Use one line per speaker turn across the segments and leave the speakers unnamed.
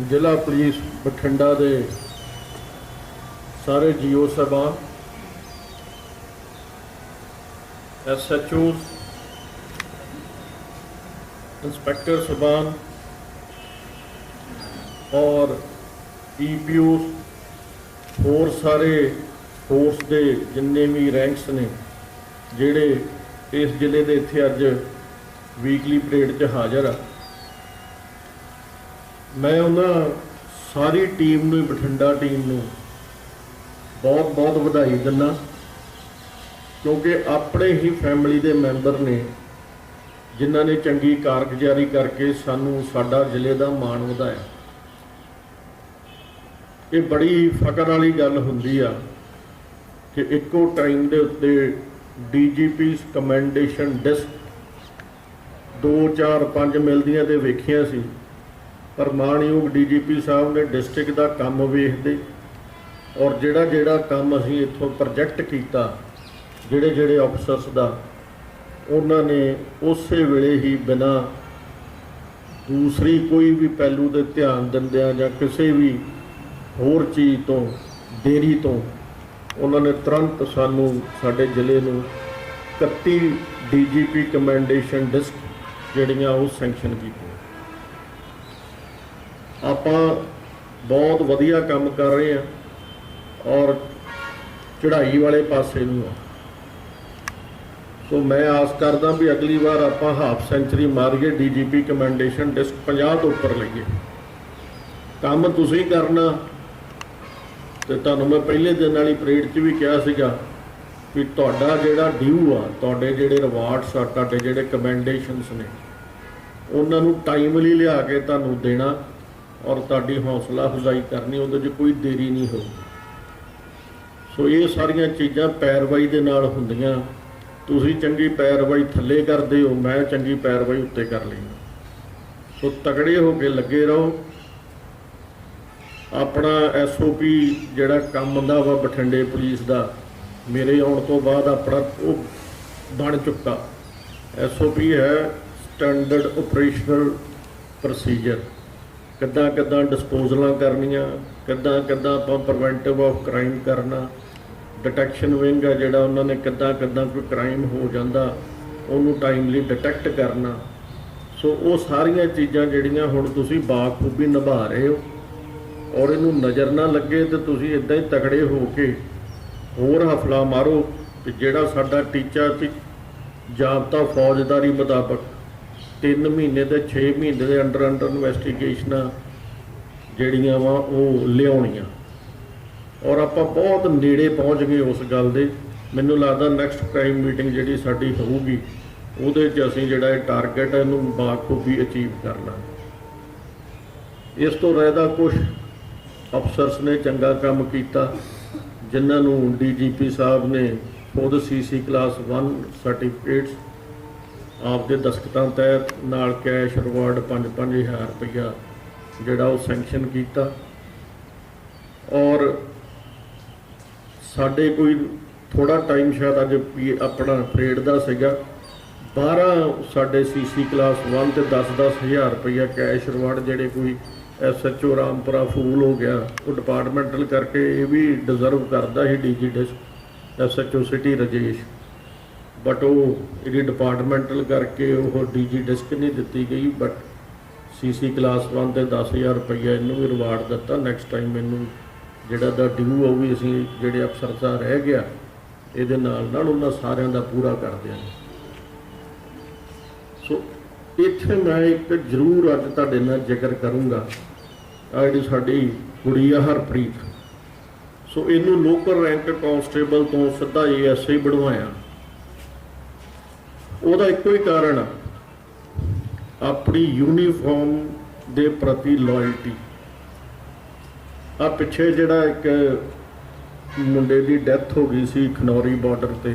ਜ਼ਿਲ੍ਹਾ ਪੁਲਿਸ ਬਠਿੰਡਾ ਦੇ ਸਾਰੇ ਜੀਓ ਸਾਹਿਬਾਨ ਐਸਐਚਓ ਇੰਸਪੈਕਟਰ ਸਾਹਿਬਾਨ ਔਰ ਈਪੀਓ ਹੋਰ ਸਾਰੇ ਫੋਰਸ ਦੇ ਜਿੰਨੇ ਵੀ ਰੈਂਕਸ ਨੇ, ਜਿਹੜੇ ਇਸ ਜ਼ਿਲ੍ਹੇ ਦੇ ਇੱਥੇ ਅੱਜ ਵੀਕਲੀ ਪਰੇਡ 'ਚ ਹਾਜ਼ਰ ਆ। ਮੈਂ ਉਹਨਾਂ ਸਾਰੀ ਟੀਮ ਨੂੰ, ਬਠਿੰਡਾ ਟੀਮ ਨੂੰ ਬਹੁਤ ਬਹੁਤ ਵਧਾਈ ਦਿੰਦਾ। ਕਿਉਂਕਿ ਆਪਣੇ ਹੀ ਫੈਮਿਲੀ ਦੇ ਮੈਂਬਰ ਨੇ, ਜਿਨ੍ਹਾਂ ਨੇ ਚੰਗੀ ਕਾਰਗੁਜ਼ਾਰੀ ਕਰਕੇ ਸਾਨੂੰ ਸਾਡਾ ਜ਼ਿਲ੍ਹੇ ਦਾ ਮਾਣ ਵਧਾਇਆ। ਇਹ ਬੜੀ ਫਕਰ ਵਾਲੀ ਗੱਲ ਹੁੰਦੀ ਆ ਕਿ ਇੱਕੋ ਟਾਈਮ ਦੇ ਉੱਤੇ ਡੀਜੀਪੀਸ ਕਮੈਂਡੇਸ਼ਨ ਡਿਸਕ 2 4 5 ਮਿਲਦੀਆਂ ਤੇ ਵੇਖੀਆਂ ਸੀ। ਪਰ ਮਾਣਯੋਗ ਡੀਜੀਪੀ ਸਾਹਿਬ ਨੇ ਡਿਸਟ੍ਰਿਕਟ ਦਾ ਕੰਮ ਵੇਖਦੇ ਔਰ ਜਿਹੜਾ ਜਿਹੜਾ ਕੰਮ ਅਸੀਂ ਇੱਥੋਂ ਪ੍ਰੋਜੈਕਟ ਕੀਤਾ, ਜਿਹੜੇ ਜਿਹੜੇ ਅਫਸਰਸ ਦਾ, ਉਹਨਾਂ ਨੇ ਉਸੇ ਵੇਲੇ ਹੀ ਬਿਨਾ ਦੂਸਰੀ ਕੋਈ ਵੀ ਪਹਿਲੂ ਦੇ ਧਿਆਨ ਦਿੰਦਿਆਂ ਜਾਂ ਕਿਸੇ ਵੀ ਹੋਰ ਚੀਜ਼ ਤੋਂ, ਦੇਰੀ ਤੋਂ, ਉਹਨਾਂ ਨੇ ਤੁਰੰਤ ਸਾਨੂੰ ਸਾਡੇ ਜ਼ਿਲ੍ਹੇ ਨੂੰ 31 ਡੀਜੀਪੀ ਕਮੈਂਡੇਸ਼ਨ ਡਿਸਕ ਜਿਹੜੀਆਂ ਉਹ ਸੈਂਕਸ਼ਨ ਕੀਤੀਆਂ। ਆਪਾਂ ਬਹੁਤ ਵਧੀਆ ਕੰਮ ਕਰ ਰਹੇ ਹਾਂ ਔਰ ਚੜ੍ਹਾਈ ਵਾਲੇ ਪਾਸੇ ਨੂੰ ਆ। ਸੋ ਮੈਂ ਆਸ ਕਰਦਾ ਵੀ ਅਗਲੀ ਵਾਰ ਆਪਾਂ ਹਾਫ ਸੈਂਚਰੀ ਮਾਰੀਏ, ਡੀਜੀਪੀ ਕਮੈਂਡੇਸ਼ਨ ਡਿਸਕ 50 ਤੋਂ ਉੱਪਰ ਲਈਏ। ਕੰਮ ਤੁਸੀਂ ਕਰਨਾ ਤੇ ਤੁਹਾਨੂੰ ਮੈਂ ਪਹਿਲੇ ਦਿਨ ਵਾਲੀ ਪਰੇਡ 'ਚ ਵੀ ਕਿਹਾ ਸੀਗਾ ਵੀ ਤੁਹਾਡਾ ਜਿਹੜਾ ਡਿਊ ਆ, ਤੁਹਾਡੇ ਜਿਹੜੇ ਰਿਵਾਰਡਸ ਆ, ਤੁਹਾਡੇ ਜਿਹੜੇ ਕਮੈਂਡੇਸ਼ਨਸ ਨੇ, ਉਹਨਾਂ ਨੂੰ ਟਾਈਮਲੀ ਲਿਆ ਕੇ ਤੁਹਾਨੂੰ ਦੇਣਾ ਔਰ ਤੁਹਾਡੀ ਹੌਸਲਾ ਅਫਜ਼ਾਈ ਕਰਨੀ, ਉਹਦੇ 'ਚ ਕੋਈ ਦੇਰੀ ਨਹੀਂ ਹੋਊਗੀ। ਸੋ ਇਹ ਸਾਰੀਆਂ ਚੀਜ਼ਾਂ ਪੈਰਵਾਈ ਦੇ ਨਾਲ ਹੁੰਦੀਆਂ। ਤੁਸੀਂ ਚੰਗੀ ਪੈਰਵਾਈ ਥੱਲੇ ਕਰਦੇ ਹੋ, ਮੈਂ ਚੰਗੀ ਪੈਰਵਾਈ ਉੱਤੇ ਕਰ ਲੈਂਦਾ। ਸੋ ਤਗੜੇ ਹੋ ਕੇ ਲੱਗੇ ਰਹੋ। ਆਪਣਾ ਐਸਓਪੀ ਜਿਹੜਾ ਕੰਮ ਹੁੰਦਾ ਵਾ ਬਠਿੰਡੇ ਪੁਲਿਸ ਦਾ, ਮੇਰੇ ਆਉਣ ਤੋਂ ਬਾਅਦ ਆਪਣਾ ਉਹ ਬਣ ਚੁੱਕਾ। ਐਸਓਪੀ ਹੈ ਸਟੈਂਡਰਡ ਆਪਰੇਸ਼ਨਲ ਪ੍ਰੋਸੀਜਰ ਕਿੱਦਾਂ ਕਿੱਦਾਂ ਡਿਸਪੋਜ਼ਲਾਂ ਕਰਨੀਆਂ ਕਿੱਦਾਂ ਕਿੱਦਾਂ ਆਪਾਂ ਪ੍ਰੀਵੈਂਟਿਵ ਆਫ ਕ੍ਰਾਈਮ ਕਰਨਾ ਡਿਟੈਕਸ਼ਨ ਵਿੰਗ ਆ ਜਿਹੜਾ ਉਹਨਾਂ ਨੇ ਕਿੱਦਾਂ ਕਿੱਦਾਂ ਕੋਈ ਕ੍ਰਾਈਮ ਹੋ ਜਾਂਦਾ, ਉਹਨੂੰ ਟਾਈਮਲੀ ਡਿਟੈਕਟ ਕਰਨਾ। ਸੋ ਉਹ ਸਾਰੀਆਂ ਚੀਜ਼ਾਂ ਜਿਹੜੀਆਂ ਹੁਣ ਤੁਸੀਂ ਬਾਖੂਬੀ ਨਿਭਾ ਰਹੇ ਹੋ, ਔਰ ਇਹਨੂੰ ਨਜ਼ਰ ਨਾ ਲੱਗੇ ਤੇ ਤੁਸੀਂ ਇਦਾਂ ਹੀ ਤਕੜੇ ਹੋ ਕੇ ਹੋਰ ਹਫਲਾ ਮਾਰੋ ਕਿ ਜਿਹੜਾ ਸਾਡਾ ਟੀਚਾ ਸੀ ਜਾਬਤਾ ਫੌਜਦਾਰੀ ਮੁਤਾਬਕ। 3 ਮਹੀਨੇ ਤੇ 6 ਮਹੀਨੇ ਦੇ ਅੰਡਰ ਅੰਡਰ ਇਨਵੈਸਟੀਗੇਸ਼ਨਾਂ ਜਿਹੜੀਆਂ ਵਾ ਉਹ ਲਿਆਉਣੀਆਂ। ਔਰ ਆਪਾਂ ਬਹੁਤ ਨੇੜੇ ਪਹੁੰਚ ਗਏ ਉਸ ਗੱਲ ਦੇ। ਮੈਨੂੰ ਲੱਗਦਾ ਨੈਕਸਟ ਕ੍ਰਾਈਮ ਮੀਟਿੰਗ ਜਿਹੜੀ ਸਾਡੀ ਹੋਊਗੀ, ਉਹਦੇ 'ਚ ਅਸੀਂ ਜਿਹੜਾ ਇਹ ਟਾਰਗੇਟ ਹੈ ਇਹਨੂੰ ਬਾਖੂਬੀ ਅਚੀਵ ਕਰਨਾ। ਇਸ ਤੋਂ ਰਹਿਦਾ ਕੁਝ ਅਫਸਰਸ ਨੇ ਚੰਗਾ ਕੰਮ ਕੀਤਾ, ਜਿਨ੍ਹਾਂ ਨੂੰ ਡੀਜੀਪੀ ਸਾਹਿਬ ਨੇ ਖੁਦ ਸੀਸੀ ਕਲਾਸ 1 ਸਰਟੀਫਿਕੇਟਸ ਆਪਦੇ ਦਸਤਖਤਾਂ ਤਹਿਤ ਨਾਲ ਕੈਸ਼ ਰਿਵਾਰਡ 5-5000 ਰੁਪਇਆ ਜਿਹੜਾ ਉਹ ਸੈਂਕਸ਼ਨ ਕੀਤਾ। ਔਰ ਸਾਡੇ ਕੋਈ ਥੋੜਾ ਟਾਈਮ ਸ਼ਾਇਦ ਅੱਜ ਆਪਣਾ ਪਰੇਡ ਦਾ ਸੀਗਾ। 12 ਸਾਡੇ ਸੀਸੀ ਕਲਾਸ 1 ਤੇ 10-10 ਹਜ਼ਾਰ ਰੁਪਇਆ ਕੈਸ਼ ਰਿਵਾਰਡ ਜਿਹੜੇ ਕੋਈ ਐਸਐਚਓ ਰਾਮਪੁਰਾ ਫੂਲ ਹੋ ਗਿਆ, ਉਹ ਡਿਪਾਰਟਮੈਂਟਲ ਕਰਕੇ ਇਹ ਵੀ ਡਿਜ਼ਰਵ ਕਰਦਾ ਸੀ ਡੀਜੀ ਡਿਸ ਐਸਐਚਓ ਸਿਟੀ ਰਜੇਸ਼। ਬਟ ਉਹ ਇਹਦੀ ਡਿਪਾਰਟਮੈਂਟਲ ਕਰਕੇ ਉਹ ਡੀਜੀ ਡਿਸਕ ਨਹੀਂ ਦਿੱਤੀ ਗਈ ਬਟ ਸੀਸੀ ਕਲਾਸ 1 ਤੇ 10000 ਰੁਪਇਆ ਇਹਨੂੰ ਵੀ ਰਿਵਾਰਡ ਦਿੱਤਾ। ਨੈਕਸਟ ਟਾਈਮ ਮੈਨੂੰ ਜਿਹੜਾ ਦਾ ਡਿਊ ਉਹ ਵੀ ਅਸੀਂ ਜਿਹੜੇ ਅਫਸਰ ਦਾ ਰਹਿ ਗਿਆ, ਇਹਦੇ ਨਾਲ ਨਾਲ ਉਹਨਾਂ ਸਾਰਿਆਂ ਦਾ ਪੂਰਾ ਕਰ ਦਿਆਂਗੇ। ਸੋ ਇੱਥੇ ਮੈਂ ਇੱਕ ਜ਼ਰੂਰ ਅੱਜ ਤੁਹਾਡੇ ਨਾਲ ਜ਼ਿਕਰ ਕਰੂੰਗਾ। ਆ ਜਿਹੜੀ ਸਾਡੀ ਕੁੜੀ ਆ ਹਰਪ੍ਰੀਤ। ਸੋ ਇਹਨੂੰ ਲੋਕਲ ਰੈਂਕ ਕਾਂਸਟੇਬਲ ਤੋਂ ਸਿੱਧਾ ਏਐਸਆਈ ਬਣਵਾਇਆ। ਉਹਦਾ ਇੱਕੋ ਹੀ ਕਾਰਨ ਆ। ਆਪਣੀ ਯੂਨੀਫਾਰਮ ਦੇ ਪ੍ਰਤੀ ਲਾਇਲਟੀ ਆ ਪਿੱਛੇ ਜਿਹੜਾ ਇੱਕ ਮੁੰਡੇ ਦੀ ਡੈਥ ਹੋ ਗਈ ਸੀ ਖਨੌਰੀ ਬਾਰਡਰ ਤੇ।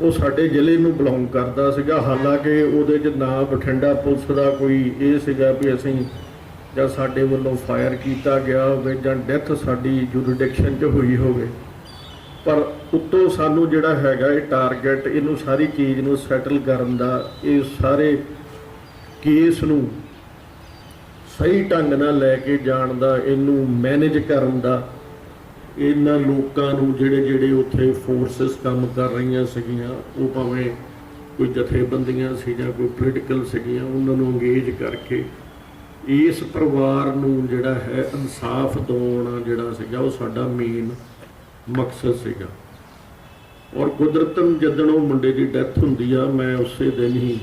ਉਹ ਸਾਡੇ ਜ਼ਿਲ੍ਹੇ ਨੂੰ ਬਿਲੋਂਗ ਕਰਦਾ ਸੀਗਾ। ਹਾਲਾਂਕਿ ਉਹਦੇ 'ਚ ਨਾ ਬਠਿੰਡਾ ਪੁਲਿਸ ਦਾ ਕੋਈ ਇਹ ਸੀਗਾ ਵੀ ਅਸੀਂ ਜਾਂ ਸਾਡੇ ਵੱਲੋਂ ਫਾਇਰ ਕੀਤਾ ਗਿਆ ਹੋਵੇ ਜਾਂ ਡੈਥ ਸਾਡੀ ਜੁਰੀਡਿਕਸ਼ਨ 'ਚ ਹੋਈ ਹੋਵੇ। ਪਰ ਉੱਤੋਂ ਸਾਨੂੰ ਜਿਹੜਾ ਹੈਗਾ ਇਹ ਟਾਰਗੇਟ ਇਹਨੂੰ ਸਾਰੀ ਚੀਜ਼ ਨੂੰ ਸੈਟਲ ਕਰਨ ਦਾ, ਇਹ ਸਾਰੇ ਕੇਸ ਨੂੰ ਸਹੀ ਢੰਗ ਨਾਲ ਲੈ ਕੇ ਜਾਣ ਦਾ, ਇਹਨੂੰ ਮੈਨੇਜ ਕਰਨ ਦਾ, ਇਹਨਾਂ ਲੋਕਾਂ ਨੂੰ ਜਿਹੜੇ ਜਿਹੜੇ ਉੱਥੇ ਫੋਰਸਸ ਕੰਮ ਕਰ ਰਹੀਆਂ ਸੀਗੀਆਂ, ਉਹ ਭਾਵੇਂ ਕੋਈ ਜਥੇਬੰਦੀਆਂ ਸੀ ਜਾਂ ਕੋਈ ਪੋਲੀਟੀਕਲ ਸੀਗੀਆਂ, ਉਹਨਾਂ ਨੂੰ ਅੰਗੇਜ ਕਰਕੇ ਇਸ ਪਰਿਵਾਰ ਨੂੰ ਜਿਹੜਾ ਹੈ ਇਨਸਾਫ ਦਿਵਾਉਣਾ ਜਿਹੜਾ ਸੀਗਾ, ਉਹ ਸਾਡਾ ਮੇਨ ਮਕਸਦ ਸੀਗਾ। ਔਰ ਕੁਦਰਤਨ ਜਦੋਂ ਉਹ ਮੁੰਡੇ ਦੀ ਡੈਥ ਹੁੰਦੀ ਆ, ਮੈਂ ਉਸੇ ਦਿਨ ਹੀ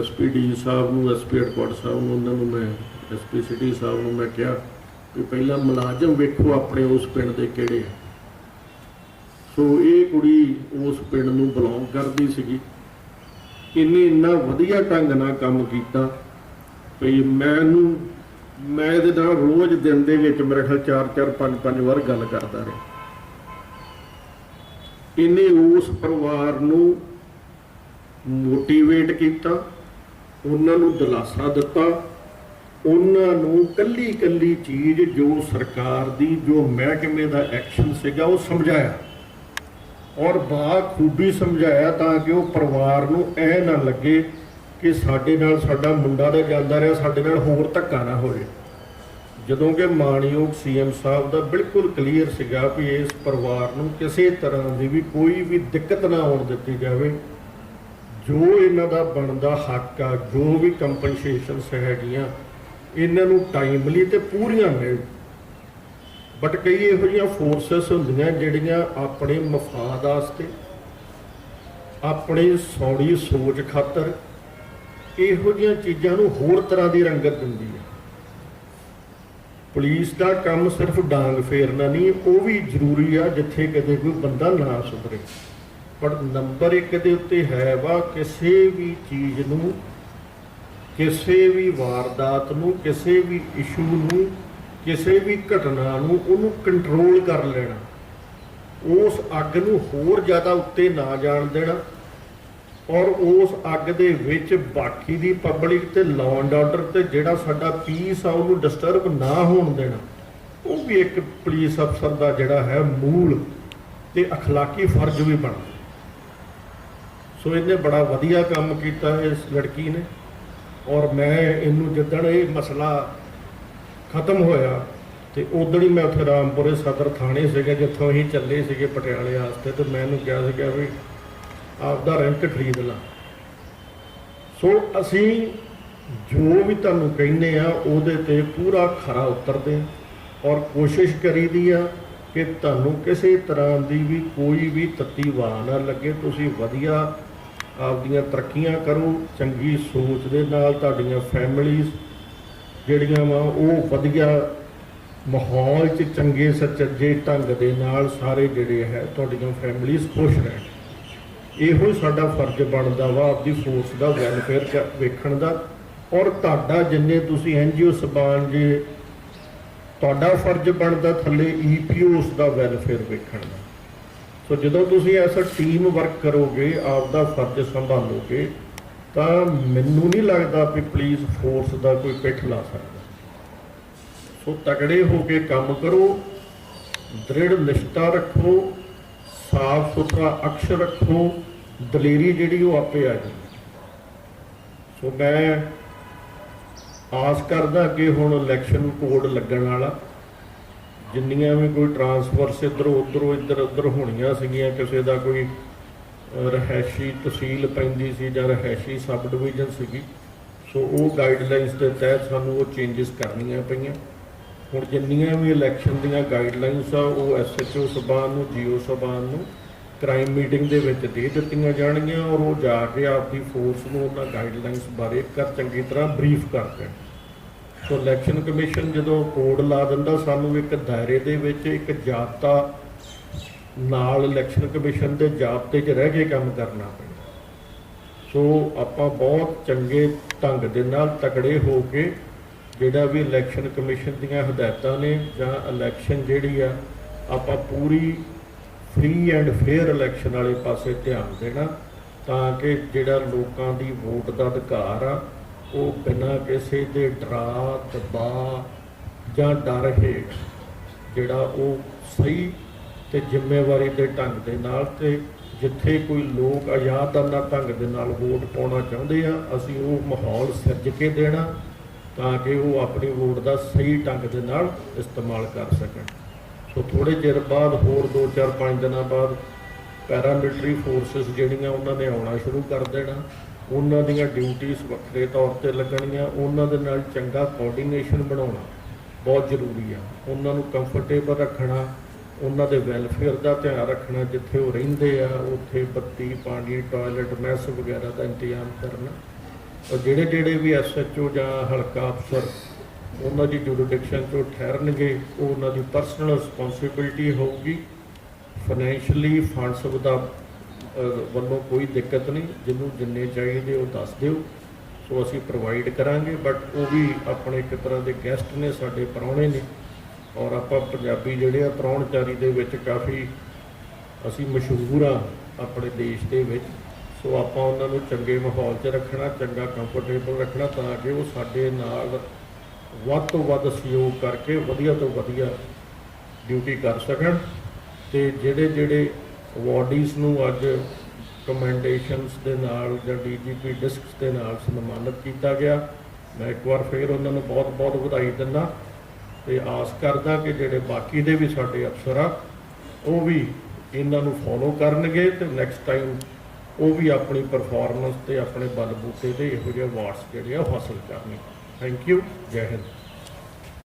ਐਸਪੀਡੀ ਸਾਹਿਬ ਨੂੰ ਐਸਪੀ ਹੈਡਕੁਆਟਰ ਸਾਹਿਬ ਨੂੰ, ਉਹਨਾਂ ਨੂੰ ਮੈਂ ਐਸਪੀ ਸਿਟੀ ਸਾਹਿਬ ਨੂੰ ਮੈਂ ਕਿਹਾ ਕਿ ਪਹਿਲਾਂ ਮੁਲਾਜ਼ਮ ਵੇਖੋ ਆਪਣੇ ਉਸ ਪਿੰਡ ਦੇ ਕਿਹੜੇ ਆ। ਸੋ ਇਹ ਕੁੜੀ ਉਸ ਪਿੰਡ ਨੂੰ ਬਿਲੋਂਗ ਕਰਦੀ ਸੀਗੀ। ਇਹਨੇ ਇੰਨਾ ਵਧੀਆ ਢੰਗ ਨਾਲ ਕੰਮ ਕੀਤਾ ਵੀ ਮੈਨੂੰ, ਮੈਂ ਇਹਦੇ ਨਾਲ ਰੋਜ਼ ਦਿਨ ਦੇ ਵਿੱਚ ਮੇਰੇ ਖਿਆਲ 4 4 5 5 ਵਾਰ ਗੱਲ ਕਰਦਾ ਰਿਹਾ। ਇਹਨੇ ਉਸ ਪਰਿਵਾਰ ਨੂੰ ਮੋਟੀਵੇਟ ਕੀਤਾ, ਉਹਨਾਂ ਨੂੰ ਦਿਲਾਸਾ ਦਿੱਤਾ, ਉਹਨਾਂ ਨੂੰ ਕੱਲੀ ਕੱਲੀ ਚੀਜ਼ ਜੋ ਸਰਕਾਰ ਦੀ, ਜੋ ਮਹਿਕਮੇ ਦਾ ਐਕਸ਼ਨ ਸੀਗਾ, ਉਹ ਸਮਝਾਇਆ। ਔਰ ਬਾਖੂਬੀ ਸਮਝਾਇਆ ਤਾਂ ਕਿ ਉਹ ਪਰਿਵਾਰ ਨੂੰ ਇਹ ਨਾ ਲੱਗੇ ਕਿ ਸਾਡੇ ਨਾਲ ਸਾਡਾ ਮੁੰਡਾ ਤਾਂ ਜਾਂਦਾ ਰਿਹਾ, ਸਾਡੇ ਨਾਲ ਹੋਰ ਧੱਕਾ ਨਾ ਹੋਵੇ। ਜਦੋਂ ਕਿ ਮਾਨਯੋਗ ਸੀਐਮ ਸਾਹਿਬ ਦਾ ਬਿਲਕੁਲ ਕਲੀਅਰ ਸੀਗਾ ਵੀ ਇਸ ਪਰਿਵਾਰ ਨੂੰ ਕਿਸੇ ਤਰ੍ਹਾਂ ਦੀ ਵੀ ਕੋਈ ਵੀ ਦਿੱਕਤ ਨਾ ਆਉਣ ਦਿੱਤੀ ਜਾਵੇ, ਜੋ ਇਹਨਾਂ ਦਾ ਬਣਦਾ ਹੱਕ ਆ, ਜੋ ਵੀ ਕੰਪਨਸੇਸ਼ਨਸ ਹੈਗੀਆਂ, ਇਹਨਾਂ ਨੂੰ ਟਾਈਮਲੀ ਤੇ ਪੂਰੀਆਂ ਮਿਲ। ਬਟ ਕਈ ਇਹੋ ਜਿਹੀਆਂ ਫੋਰਸਸ ਹੁੰਦੀਆਂ ਜਿਹੜੀਆਂ ਆਪਣੇ ਮਫਾਦ ਵਾਸਤੇ, ਆਪਣੀ ਸੌੜੀ ਸੋਚ ਖਾਤਰ ਇਹੋ ਜਿਹੀਆਂ ਚੀਜ਼ਾਂ ਨੂੰ ਹੋਰ ਤਰ੍ਹਾਂ ਦੀ ਰੰਗਤ ਦਿੰਦੀ ਪੁਲਿਸ ਦਾ ਕੰਮ ਸਿਰਫ ਡਾਂਗ ਫੇਰਨਾ ਨਹੀਂ, ਉਹ ਵੀ ਜ਼ਰੂਰੀ ਆ ਜਿੱਥੇ ਕਦੇ ਕੋਈ ਬੰਦਾ ਨਾ ਸੁਧਰੇ। ਪਰ ਨੰਬਰ 1 ਦੇ ਉੱਤੇ ਹੈ ਵਾ ਕਿਸੇ ਵੀ ਚੀਜ਼ ਨੂੰ, ਕਿਸੇ ਵੀ ਵਾਰਦਾਤ ਨੂੰ, ਕਿਸੇ ਵੀ ਇਸ਼ੂ ਨੂੰ, ਕਿਸੇ ਵੀ ਘਟਨਾ ਨੂੰ ਉਹਨੂੰ ਕੰਟਰੋਲ ਕਰ ਲੈਣਾ। ਉਸ ਅੱਗ ਨੂੰ ਹੋਰ ਜ਼ਿਆਦਾ ਉੱਤੇ ਨਾ ਜਾਣ ਦੇਣਾ। ਔਰ ਉਸ ਅੱਗ ਦੇ ਵਿੱਚ ਬਾਕੀ ਦੀ ਪਬਲਿਕ ਤੇ ਲਾਅ ਐਂਡ ਆਰਡਰ ਤੇ ਜਿਹੜਾ ਸਾਡਾ ਪੀਸ ਆ ਉਹਨੂੰ ਡਿਸਟਰਬ ਨਾ ਹੋਣ ਦੇਣਾ ਉਹ ਵੀ ਇੱਕ ਪੁਲਿਸ ਅਫਸਰ ਦਾ ਜਿਹੜਾ ਹੈ ਮੂਲ ਤੇ اخلاقی ਫਰਜ਼ ਵੀ ਬਣਦਾ ਸੋ ਇਹਨੇ ਬੜਾ ਵਧੀਆ ਕੰਮ ਕੀਤਾ ਇਸ ਲੜਕੀ ਨੇ ਔਰ ਮੈਂ ਇਹਨੂੰ ਜਿੱਦਣ ਇਹ ਮਸਲਾ ਖਤਮ ਹੋਇਆ ਤੇ ਉਦੋਂ ਹੀ ਮੈਂ ਉੱਥੇ ਰਾਮਪੁਰੇ ਸਦਰ ਥਾਣੇ ਸੀਗਾ ਜਿੱਥੋਂ ਅਸੀਂ ਚੱਲੇ ਸੀਗੇ ਪਟਿਆਲੇ ਵਾਸਤੇ ਤੇ ਮੈਂ ਇਹਨੂੰ ਕਿਹਾ ਸੀਗਾ ਵੀ ਆਪਦਾ ਰੈਂਟ ਖਰੀਦ ਲਾਂ। ਸੋ ਅਸੀਂ ਜੋ ਵੀ ਤੁਹਾਨੂੰ ਕਹਿੰਦੇ ਆ, ਉਹਦੇ ਤੇ ਪੂਰਾ ਖਰਾ ਉਤਰਦੇ ਹਾਂ ਔਰ ਕੋਸ਼ਿਸ਼ ਕਰੀਦੀ ਆ ਕਿ ਤੁਹਾਨੂੰ ਕਿਸੇ ਤਰ੍ਹਾਂ ਦੀ ਵੀ ਕੋਈ ਵੀ ਤੱਤੀ ਵਾਹ ਨਾ ਲੱਗੇ। ਤੁਸੀਂ ਵਧੀਆ ਆਪਦੀਆਂ ਤਰੱਕੀਆਂ ਕਰੋ, ਚੰਗੀ ਸੋਚ ਦੇ ਨਾਲ ਤੁਹਾਡੀਆਂ ਫੈਮਿਲੀਜ਼ ਜਿਹੜੀਆਂ ਵਾ, ਉਹ ਵਧੀਆ ਮਾਹੌਲ 'ਚ ਚੰਗੇ ਸੱਚੇ ਢੰਗ ਦੇ ਨਾਲ ਸਾਰੇ ਜਿਹੜੇ ਹੈ, ਤੁਹਾਡੀਆਂ ਫੈਮਿਲੀਜ਼ ਖੁਸ਼ ਰਹਿਣ। ਇਹੋ ਹੀ ਸਾਡਾ ਫਰਜ਼ ਬਣਦਾ ਵਾ ਆਪਦੀ ਫੋਰਸ ਦਾ, ਵੈਲਫੇਅਰ ਵੇਖਣ ਦਾ। ਔਰ ਤੁਹਾਡਾ ਜਿੰਨੇ ਤੁਸੀਂ ਐਨਜੀਓ ਸਬਾਨ ਜੇ, ਤੁਹਾਡਾ ਫਰਜ਼ ਬਣਦਾ ਥੱਲੇ ਈਪੀਓਸ ਦਾ ਵੈਲਫੇਅਰ ਵੇਖਣ ਦਾ। ਸੋ ਜਦੋਂ ਤੁਸੀਂ ਐਸਾ ਟੀਮ ਵਰਕ ਕਰੋਗੇ, ਆਪਦਾ ਫਰਜ਼ ਸੰਭਾਲੋਗੇ, ਤਾਂ ਮੈਨੂੰ ਨਹੀਂ ਲੱਗਦਾ ਕਿ ਪੁਲਿਸ ਫੋਰਸ ਦਾ ਕੋਈ ਪਿੱਠ ਲਾ ਸਕਦਾ। ਸੋ ਤਕੜੇ ਹੋ ਕੇ ਕੰਮ ਕਰੋ, ਦ੍ਰਿੜ ਨਿਸ਼ਠਾ ਰੱਖੋ ਸਾਫ਼ ਸੁਥਰਾ ਅਕਸ਼ ਰੱਖੋ ਦਲੇਰੀ ਜਿਹੜੀ ਉਹ ਆਪੇ ਆ ਜਾਏ ਸੋ ਮੈਂ ਆਸ ਕਰਦਾ ਕਿ ਹੁਣ ਇਲੈਕਸ਼ਨ ਕੋਡ ਲੱਗਣ ਵਾਲਾ ਜਿੰਨੀਆਂ ਵੀ ਕੋਈ ਟਰਾਂਸਫਰਸ ਇੱਧਰੋਂ ਉੱਧਰੋਂ ਇੱਧਰ ਉੱਧਰ ਹੋਣੀਆਂ ਸੀਗੀਆਂ ਕਿਸੇ ਦਾ ਕੋਈ ਅਹ, ਰਿਹਾਇਸ਼ੀ ਤਹਿਸੀਲ ਪੈਂਦੀ ਸੀ ਜਾਂ ਰਿਹਾਇਸ਼ੀ ਸਬ ਡਿਵੀਜ਼ਨ ਸੀਗੀ ਸੋ ਉਹ ਗਾਈਡਲਾਈਨਸ ਦੇ ਤਹਿਤ ਸਾਨੂੰ ਉਹ ਚੇਂਜਸ ਕਰਨੀਆਂ ਪਈਆਂ। ਹੁਣ ਜਿੰਨੀਆਂ ਵੀ ਇਲੈਕਸ਼ਨ ਦੀਆਂ ਗਾਈਡਲਾਈਨਸ ਆ, ਉਹ ਐਸਐਚਓ ਸਬਾਨ ਨੂੰ ਜੀਓ ਸਬਾਨ ਨੂੰ ਕ੍ਰਾਈਮ ਮੀਟਿੰਗ ਦੇ ਵਿੱਚ ਦੇ ਦਿੱਤੀਆਂ ਜਾਣਗੀਆਂ ਔਰ ਉਹ ਜਾ ਕੇ ਆਪਦੀ ਫੋਰਸ ਨੂੰ ਉਹਨਾਂ ਗਾਈਡਲਾਈਨਸ ਬਾਰੇ ਕਰ ਚੰਗੀ ਤਰ੍ਹਾਂ ਬਰੀਫ ਕਰ ਦੇਣ। ਸੋ ਇਲੈਕਸ਼ਨ ਕਮਿਸ਼ਨ ਜਦੋਂ ਕੋਡ ਲਾ ਦਿੰਦਾ, ਸਾਨੂੰ ਇੱਕ ਦਾਇਰੇ ਦੇ ਵਿੱਚ ਇੱਕ ਜਾਬਤਾ ਨਾਲ ਇਲੈਕਸ਼ਨ ਕਮਿਸ਼ਨ ਦੇ ਜਾਬਤੇ 'ਚ ਰਹਿ ਕੇ ਕੰਮ ਕਰਨਾ ਪੈਂਦਾ। ਸੋ ਆਪਾਂ ਬਹੁਤ ਚੰਗੇ ਢੰਗ ਦੇ ਨਾਲ ਤਕੜੇ ਹੋ ਕੇ ਜਿਹੜਾ ਵੀ ਇਲੈਕਸ਼ਨ ਕਮਿਸ਼ਨ ਦੀਆਂ ਹਦਾਇਤਾਂ ਨੇ ਜਾਂ ਇਲੈਕਸ਼ਨ ਜਿਹੜੀ ਆ, ਆਪਾਂ ਪੂਰੀ ਫ੍ਰੀ ਐਂਡ ਫੇਅਰ ਇਲੈਕਸ਼ਨ ਵਾਲੇ ਪਾਸੇ ਧਿਆਨ ਦੇਣਾ ਤਾਂ ਕਿ ਜਿਹੜਾ ਲੋਕਾਂ ਦੀ ਵੋਟ ਦਾ ਅਧਿਕਾਰ ਆ, ਉਹ ਬਿਨਾਂ ਕਿਸੇ ਦੇ ਡਰਾ, ਦਬਾ ਜਾਂ ਡਰ ਹੇਠ ਜਿਹੜਾ ਉਹ ਸਹੀ ਤੇ ਜ਼ਿੰਮੇਵਾਰੀ ਦੇ ਢੰਗ ਦੇ ਨਾਲ ਤੇ ਜਿੱਥੇ ਕੋਈ ਲੋਕ ਆਜ਼ਾਦਾਨਾ ਢੰਗ ਦੇ ਨਾਲ ਵੋਟ ਪਾਉਣਾ ਚਾਹੁੰਦੇ ਆ, ਅਸੀਂ ਉਹ ਮਾਹੌਲ ਸਿਰਜ ਕੇ ਦੇਣਾ। ਤਾਂ ਕਿ ਉਹ ਆਪਣੀ ਵੋਟ ਦਾ ਸਹੀ ਢੰਗ ਦੇ ਨਾਲ ਇਸਤੇਮਾਲ ਕਰ ਸਕਣ। ਸੋ ਥੋੜੇ ਚਿਰ ਬਾਅਦ, ਹੋਰ 2-4 5 ਦਿਨਾਂ ਬਾਅਦ ਪੈਰਾਮਿਲਟਰੀ ਫੋਰਸਸ ਜਿਹੜੀਆਂ ਉਹਨਾਂ ਨੇ ਆਉਣਾ ਸ਼ੁਰੂ ਕਰ ਦੇਣਾ। ਉਹਨਾਂ ਦੀਆਂ ਡਿਊਟੀਆਂ ਵੱਖਰੇ ਤੌਰ ਤੇ ਲੱਗਣੀਆਂ, ਉਹਨਾਂ ਦੇ ਨਾਲ ਚੰਗਾ ਕੋਆਰਡੀਨੇਸ਼ਨ ਬਣਾਉਣਾ ਬਹੁਤ ਜ਼ਰੂਰੀ ਆ। ਉਹਨਾਂ ਨੂੰ ਕੰਫਰਟੇਬਲ ਰੱਖਣਾ, ਉਹਨਾਂ ਦੇ ਵੈਲਫੇਅਰ ਦਾ ਧਿਆਨ ਰੱਖਣਾ, ਜਿੱਥੇ ਉਹ ਰਹਿੰਦੇ ਆ, ਉੱਥੇ ਬੱਤੀ, ਪਾਣੀ, ਟਾਇਲਟ, ਮੈਸ ਵਗੈਰਾ ਦਾ ਇੰਤਜ਼ਾਮ ਕਰਨਾ। ਜਿਹੜੇ ਜਿਹੜੇ ਵੀ ਐਸਐਚਓ ਜਾਂ ਹਲਕਾ ਅਫਸਰ, ਉਹਨਾਂ ਦੀ ਜੁਰਿਡਿਕਸ਼ਨ 'ਚੋਂ ਠਹਿਰਨਗੇ, ਉਹ ਉਹਨਾਂ ਦੀ ਪਰਸਨਲ ਰਿਸਪੌਂਸਿਬਿਲਟੀ ਹੋਊਗੀ। ਫਾਈਨੈਂਸ਼ੀਅਲੀ ਫੰਡਸ ਦਾ ਵੱਲੋਂ ਕੋਈ ਦਿੱਕਤ ਨਹੀਂ, ਜਿਹਨੂੰ ਜਿੰਨੇ ਚਾਹੀਦੇ ਉਹ ਦੱਸ ਦਿਓ। ਸੋ ਅਸੀਂ ਪ੍ਰੋਵਾਈਡ ਕਰਾਂਗੇ ਬਟ ਉਹ ਵੀ ਆਪਣੇ ਇੱਕ ਤਰ੍ਹਾਂ ਦੇ ਗੈਸਟ ਨੇ, ਸਾਡੇ ਪ੍ਰਾਹੁਣੇ ਨੇ। ਔਰ ਆਪਾਂ ਪੰਜਾਬੀ ਜਿਹੜੇ ਆ, ਪ੍ਰਾਹੁਣਚਾਰੀ ਦੇ ਵਿੱਚ ਕਾਫੀ ਅਸੀਂ ਮਸ਼ਹੂਰ ਆ ਆਪਣੇ ਦੇਸ਼ ਦੇ ਵਿੱਚ। ਸੋ ਆਪਾਂ ਉਹਨਾਂ ਨੂੰ ਚੰਗੇ ਮਾਹੌਲ 'ਚ ਰੱਖਣਾ, ਚੰਗਾ ਕੰਫਰਟੇਬਲ ਰੱਖਣਾ ਤਾਂ ਕਿ ਉਹ ਸਾਡੇ ਨਾਲ ਵੱਧ ਤੋਂ ਵੱਧ ਸਹਿਯੋਗ ਕਰਕੇ ਵਧੀਆ ਤੋਂ ਵਧੀਆ ਡਿਊਟੀ ਕਰ ਸਕਣ ਤੇ ਜਿਹੜੇ ਜਿਹੜੇ ਅਵਾਰਡੀਜ਼ ਨੂੰ ਅੱਜ ਕਮੈਂਡੇਸ਼ਨਸ ਦੇ ਨਾਲ ਜਾਂ ਡੀਜੀਪੀ ਡਿਸਕਸ ਦੇ ਨਾਲ ਸਨਮਾਨਿਤ ਕੀਤਾ ਗਿਆ, ਮੈਂ ਇੱਕ ਵਾਰ ਫੇਰ ਉਹਨਾਂ ਨੂੰ ਬਹੁਤ ਬਹੁਤ ਵਧਾਈ ਦਿੰਦਾ ਤੇ ਆਸ ਕਰਦਾ ਕਿ ਜਿਹੜੇ ਬਾਕੀ ਦੇ ਵੀ ਸਾਡੇ ਅਫਸਰ ਆ, ਉਹ ਵੀ ਇਹਨਾਂ ਨੂੰ ਫੋਲੋ ਕਰਨਗੇ ਤੇ ਨੈਕਸਟ ਟਾਈਮ ਉਹ ਵੀ ਆਪਣੀ ਪਰਫਾਰਮੈਂਸ ਤੇ ਆਪਣੇ ਬਲਬੂਤੇ ਤੇ ਇਹੋ ਜਿਹੇ ਅਵਾਰਡਸ ਜਿਹੜੇ ਆ ਉਹ ਹਾਸਲ ਕਰਨਗੇ ਥੈਂਕ ਯੂ ਜੈ ਹਿੰਦ।